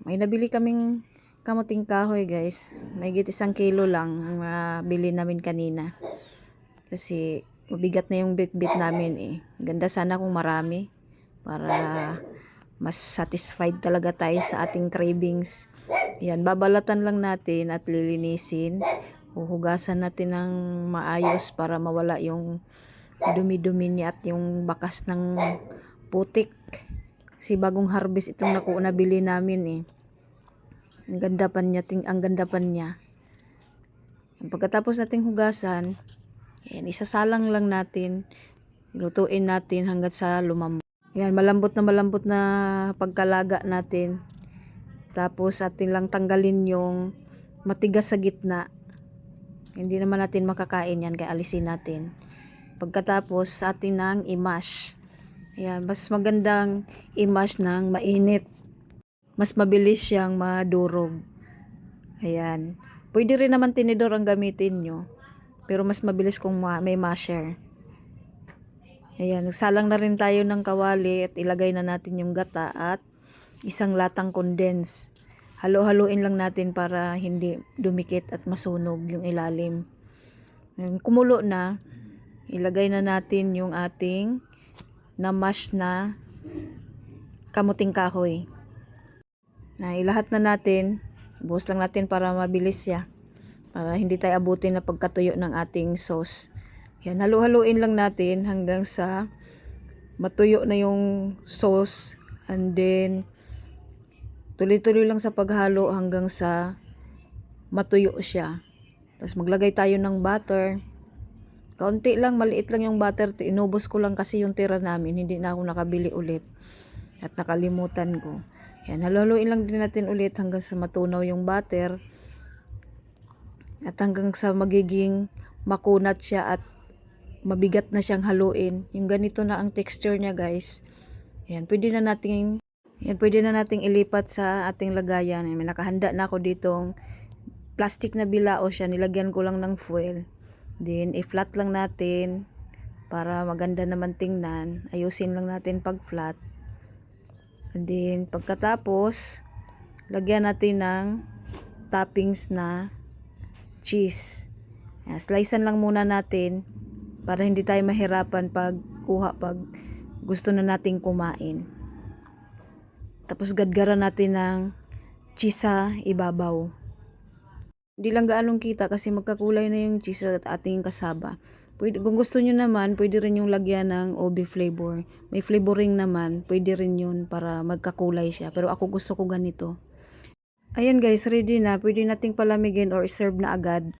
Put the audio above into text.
May nabili kaming kamuting kahoy guys. May isang kilo lang ang nabili namin kanina. Kasi mabigat na yung bit-bit namin eh. Ganda sana kung marami para mas satisfied talaga tayo sa ating cravings. Yan, babalatan lang natin at lilinisin. Huhugasan natin ng maayos para mawala yung dumi-dumi niya at yung bakas ng putik. Kasi bagong harvest itong naku nabili namin eh. Ang ganda pa niya, ting, ang ganda pa niya. Pagkatapos nating hugasan, yan, isasalang lang natin. Lutuin natin hanggat sa lumambot. Yan, malambot na malambot na pagkalaga natin. Tapos atin lang tanggalin yung matigas sa gitna. Hindi naman natin makakain yan kaya alisin natin. Pagkatapos atin nang i-mash. Ayan, mas magandang i-mash ng mainit. Mas mabilis siyang madurog. Ayan. Pwede rin naman tinidor ang gamitin nyo. Pero mas mabilis kung ma- may masher. Ayan, nagsalang na rin tayo ng kawali at ilagay na natin yung gata at isang latang condense. Halo-haluin lang natin para hindi dumikit at masunog yung ilalim. Ayan, kumulo na, ilagay na natin yung ating na-mash na kamuting kahoy. Na ilahat na natin, buhos lang natin para mabilis siya. Para hindi tayo abutin na pagkatuyo ng ating sauce. Yan, halu-haluin lang natin hanggang sa matuyo na yung sauce and then tuloy-tuloy lang sa paghalo hanggang sa matuyo siya. Tapos maglagay tayo ng butter. Kaunti lang, maliit lang yung butter. Inubos ko lang kasi yung tira namin. Hindi na ako nakabili ulit. At nakalimutan ko. Yan, haluhaluin lang din natin ulit hanggang sa matunaw yung butter. At hanggang sa magiging makunat siya at mabigat na siyang haluin. Yung ganito na ang texture niya guys. Yan, pwede na nating yan, pwede na nating ilipat sa ating lagayan. May nakahanda na ako ditong plastic na bilao siya. Nilagyan ko lang ng foil. Then, i-flat lang natin para maganda naman tingnan. Ayusin lang natin pag flat. And then, pagkatapos, lagyan natin ng toppings na cheese. Ayan, slicean lang muna natin para hindi tayo mahirapan pag kuha pag gusto na nating kumain. Tapos gadgaran natin ng cheese sa ibabaw. Hindi lang gaalong kita kasi magkakulay na yung cheese at ating kasaba. Pwede, kung gusto nyo naman, pwede rin yung lagyan ng OB flavor. May flavoring naman, pwede rin yun para magkakulay siya. Pero ako gusto ko ganito. Ayan guys, ready na. Pwede nating palamigin or serve na agad.